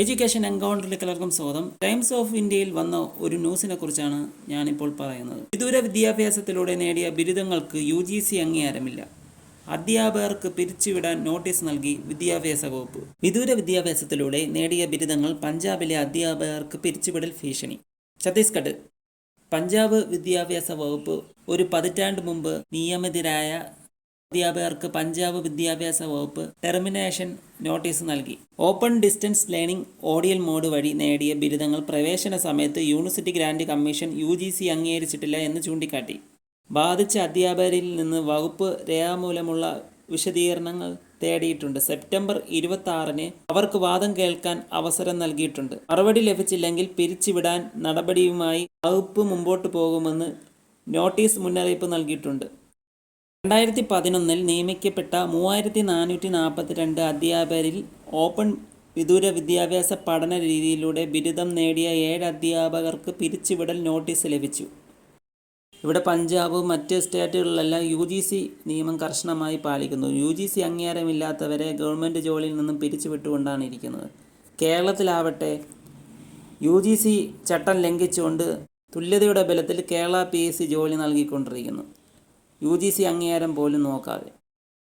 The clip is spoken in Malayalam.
എഡ്യൂക്കേഷൻ എൻകൗണ്ടറിലേക്ക് എല്ലാവർക്കും സ്വാഗതം. ടൈംസ് ഓഫ് ഇന്ത്യയിൽ വന്ന ഒരു ന്യൂസിനെ കുറിച്ചാണ് ഞാനിപ്പോൾ പറയുന്നത്. വിദൂര വിദ്യാഭ്യാസത്തിലൂടെ നേടിയ ബിരുദങ്ങൾക്ക് യു ജി സി അംഗീകാരമില്ല. അധ്യാപകർക്ക് പിരിച്ചുവിടാൻ നോട്ടീസ് നൽകി വിദ്യാഭ്യാസ വകുപ്പ്. വിദൂര വിദ്യാഭ്യാസത്തിലൂടെ നേടിയ ബിരുദങ്ങൾ പഞ്ചാബിലെ അധ്യാപകർക്ക് പിരിച്ചുവിടൽ ഭീഷണി. ഛത്തീസ്ഗഡ്. പഞ്ചാബ് വിദ്യാഭ്യാസ വകുപ്പ് ഒരു പതിറ്റാണ്ട് മുമ്പ് നിയമിതരായ അധ്യാപകർക്ക് പഞ്ചാബ് വിദ്യാഭ്യാസ വകുപ്പ് ടെർമിനേഷൻ നോട്ടീസ് നൽകി. Open distance learning ODL mode വഴി നേടിയ ബിരുദങ്ങൾ പ്രവേശന സമയത്ത് university grant commission U G C അംഗീകരിച്ചിട്ടില്ല എന്ന് ചൂണ്ടിക്കാട്ടി. ബാധിച്ച അധ്യാപകരിൽ നിന്ന് വകുപ്പ് രേഖാമൂലമുള്ള വിശദീകരണങ്ങൾ തേടിയിട്ടുണ്ട്. സെപ്റ്റംബർ ഇരുപത്തി അവർക്ക് വാദം കേൾക്കാൻ അവസരം നൽകിയിട്ടുണ്ട്. മറുപടി ലഭിച്ചില്ലെങ്കിൽ പിരിച്ചുവിടാൻ നടപടിയുമായി വകുപ്പ് മുമ്പോട്ട് പോകുമെന്ന് നോട്ടീസ് മുന്നറിയിപ്പ് നൽകിയിട്ടുണ്ട്. രണ്ടായിരത്തി പതിനൊന്നിൽ നിയമിക്കപ്പെട്ട മൂവായിരത്തി നാനൂറ്റി നാൽപ്പത്തിരണ്ട് അധ്യാപകരിൽ ഓപ്പൺ വിദൂര വിദ്യാഭ്യാസ പഠന രീതിയിലൂടെ ബിരുദം നേടിയ ഏഴ് അധ്യാപകർക്ക് പിരിച്ചുവിടൽ നോട്ടീസ് ലഭിച്ചു. ഇവിടെ പഞ്ചാബ് മറ്റ് സ്റ്റേറ്റുകളിലെല്ലാം യു ജി സി നിയമം കർശനമായി പാലിക്കുന്നു. യു ജി സി അംഗീകാരമില്ലാത്തവരെ ഗവൺമെന്റ് ജോലിയിൽ നിന്നും പിരിച്ചുവിട്ടുകൊണ്ടാണ് ഇരിക്കുന്നത്. കേരളത്തിലാവട്ടെ യു ജി സി ചട്ടം ലംഘിച്ചുകൊണ്ട് തുല്യതയുടെ ബലത്തിൽ കേരള പി എസ് സി ജോലി നൽകിക്കൊണ്ടിരിക്കുന്നു. യു ജി സി അംഗീകാരം പോലും നോക്കാതെ.